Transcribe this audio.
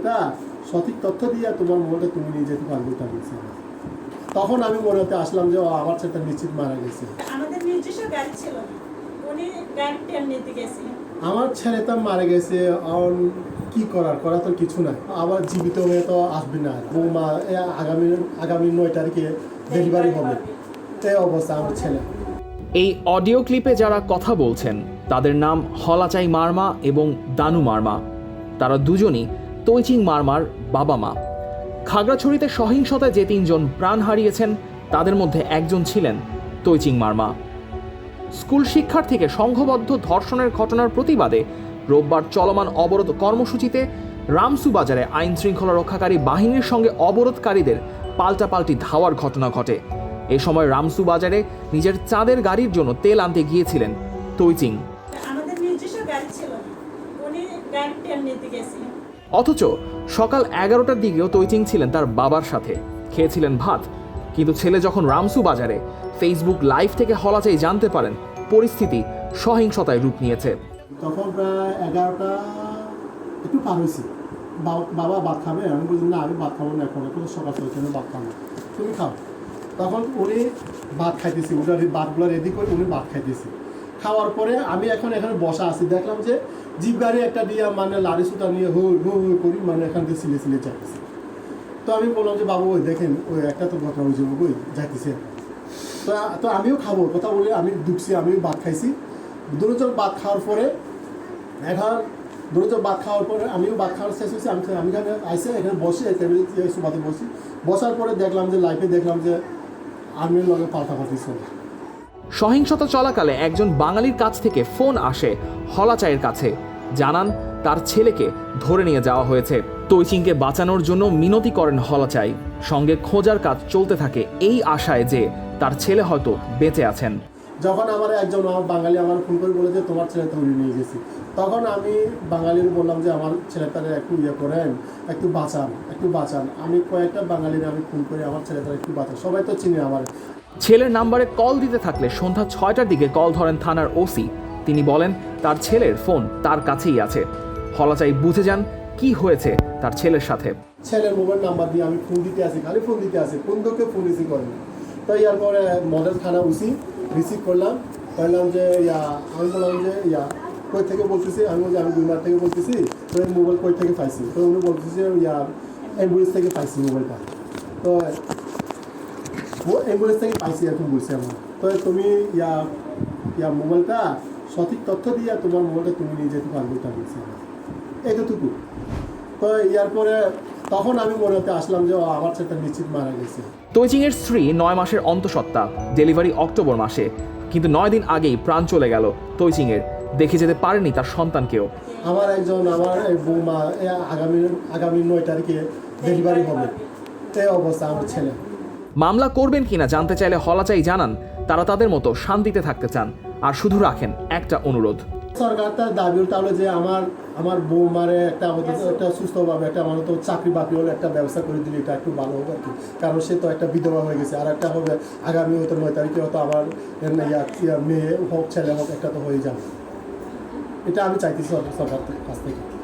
মোবাইলটা সঠিক তথ্য দিয়ে তোমার মোবাইলটা তুমি নিয়ে যেতে পারবে বলছে তখন আমি মনে হতে আসলাম যে ও আমার ছেলেটা নিশ্চিত মারা গেছে। আমাদের নিজস্ব গাড়ি ছিল। উনি নিতে আমার ছেলেটা মারা গেছে আর কি করার? করা তো কিছু না আবার জীবিত হয়ে তো আসবে না। বৌমা আগামী আগামী নয় তারিখে ডেলিভারি হবে। এই অবস্থা আমার ছেলে। এই অডিও ক্লিপে যারা কথা বলছেন তাদের নাম হলাচাই মার্মা এবং দানু মার্মা। তারা দুজনই তৈচিং মারমার বাবা মা। খাগড়াছড়িতে সহিংসতায় যে তিনজন প্রাণ হারিয়েছেন, তাদের মধ্যে একজন ছিলেন তৈচিং মারমা। স্কুল শিক্ষার্থীকে সংঘবদ্ধ ধর্ষণের ঘটনার প্রতিবাদে রোববার চলমান অবরোধ কর্মসূচিতে রামসু বাজারে আইন শৃঙ্খলা রক্ষাকারী বাহিনীর সঙ্গে অবরোধকারীদের পাল্টাপাল্টি ধাওয়ার ঘটনা ঘটে। এ সময় রামসু বাজারে নিজের চাঁদের গাড়ির জন্য তেল আনতে গিয়েছিলেন তৈচিং। আমাদের নিজস্ব গাড়ি ছিল উনি গাড়ি নিতে গেছে অথচ সকাল এগারোটার দিকেও তৈচিং ছিলেন তার বাবার সাথে। খেয়েছিলেন ভাত। কিন্তু ছেলে যখন রামসু বাজারে ফেসবুক লাইভ থেকে হলাচাই জানতে পারেন পরিস্থিতি সহিংসতায় রূপ নিয়েছে। তখন প্রায় এগারোটা একটু পার হয়েছে। বাবা ভাত খাবে, আমি বললাম, না, আমি ভাত খাব না এখন এখন সকাল সকাল, আমি ভাত খাব তুমি খাও। তখন উনি ভাত খাইতেছি ওটা ভাতগুলো রেডি করে উনি ভাত খাইতেছি। খাওয়ার পরে আমি এখন এখানে বসা আছি। দেখলাম যে গাড়ি একটা দিয়ে মানে লাড়ি সুতা নিয়ে হু হু হু করি মানে এখান থেকে সিলে সিলে যাইতেছে। তো আমি বললাম যে, বাবু, ওই দেখেন, ওই একটা তো ঘটনা হয়েছে ওই যাইতেছে। তো তো আমিও খাব, কথা বলে আমি ঢুকছি আমিও ভাত খাইছি। দুজন ভাত খাওয়ার পরে, এখন দুজন ভাত খাওয়ার পরে আমিও ভাত খাওয়ার শেষ হয়েছে, আমি আমি এখানে আইসে, এখানে বসে টেবিল সুবাতে বসি। বসার পরে দেখলাম যে লাইফে দেখলাম যে আর্মির লগে পাল্টাপাল্টি চলে সহিংসতা চলাকালে একজন বাঙালির কাছ থেকে ফোন আসে হলাচাইয়ের কাছে। জানান, তার ছেলেকে ধরে নিয়ে যাওয়া হয়েছে। তৈচিংকে বাঁচানোর জন্য মিনতি করেন হলাচাই। সঙ্গে খোঁজার কাজ চলতে থাকে এই আশায় যে তার ছেলে হয়তো বেঁচে আছেন। যখন আমার একজন আমার বাঙালি আমার ফোন করে বলে যে তোমার ছেলে তৈরি নিয়ে গেছি। তখন আমি বাঙালির বললাম যে, আমার ছেলে ছেলেটারে একটু ইয়ে করেন, একটু বাঁচান একটু বাঁচান। আমি কয়েকটা বাঙালির আমি ফোন করে, আমার ছেলেটারে একটু বাঁচান। সবাই তো চিনে আমার। ছেলের নাম্বারে কল দিতে থাকলে সন্ধ্যা ছয়টার দিকে কল ধরেন থানার ওসি। তিনি বলেন, তার ছেলের ফোন তার কাছেই আছে। হলাচাই বুঝে যান কি হয়েছে তার ছেলের সাথে। ছেলের মোবাইল নাম্বার দিয়ে আমি ফোন দিতে আসি, খালি ফোন দিতে আসি কোন দোকে ফোন রিসিভ করে না তো ইয়ার পরে মডেল থানা উসি রিসিভ করলাম বললাম যে, ইয়া, আমি বললাম যে, ইয়া, কই থেকে বলতেছি? আমি বলছি আমি গুলমার থেকে বলতেছি, তো মোবাইল কই থেকে পাইছি? তো উনি বলতেছে ইয়া, অ্যাম্বুলেন্স থেকে পাইছি মোবাইলটা। তো অ্যাম্বুলেন্স থেকে পাইছি এখন বলছে আমার। তো তুমি ইয়া ইয়া মোবাইলটা সঠিক তথ্য দিয়ে তোমার মোবাইলটা তুমি নিয়ে যেতে পারবে এটা বলছে এতটুকু। তো ইয়ার পরে তখন আমি মনে হতে আসলাম যে আমার ছেলেটা নিশ্চিত মারা গেছে। তৈচিংয়ের স্ত্রী নয় মাসের অন্তঃসত্ত্বা ডেলিভারি অক্টোবর মাসে। কিন্তু নয় দিন আগেই প্রাণ চলে গেল তৈচিংয়ের দেখে যেতে পারেনি তার সন্তানকেও। আমার একজন আমার বৌমা আগামী আগামী নয় তারিখে ডেলিভারি হবে। এই অবস্থা আমার ছেলে। মামলা করবেন কিনা জানতে চাইলে হলাচাই জানান। তারা তাদের মতো শান্তিতে থাকতে চান। আর শুধু রাখেন একটা অনুরোধ। সরকার তার দাবি তাহলে যে আমার আমার বৌমারে একটা আমাদের একটা সুস্থভাবে একটা আমার তো চাকরি বাকরি হলে একটা ব্যবস্থা করে দিলে এটা একটু ভালো হবে আর কি। কারণ সে তো একটা বিধবা হয়ে গেছে। আর একটা হবে আগামী হয়তো নয় তারিখে হয়তো আমার মেয়ে হোক ছেলে হোক একটা তো হয়ে যাবে। এটা আমি চাইতেছি সরকার কাছ থেকে।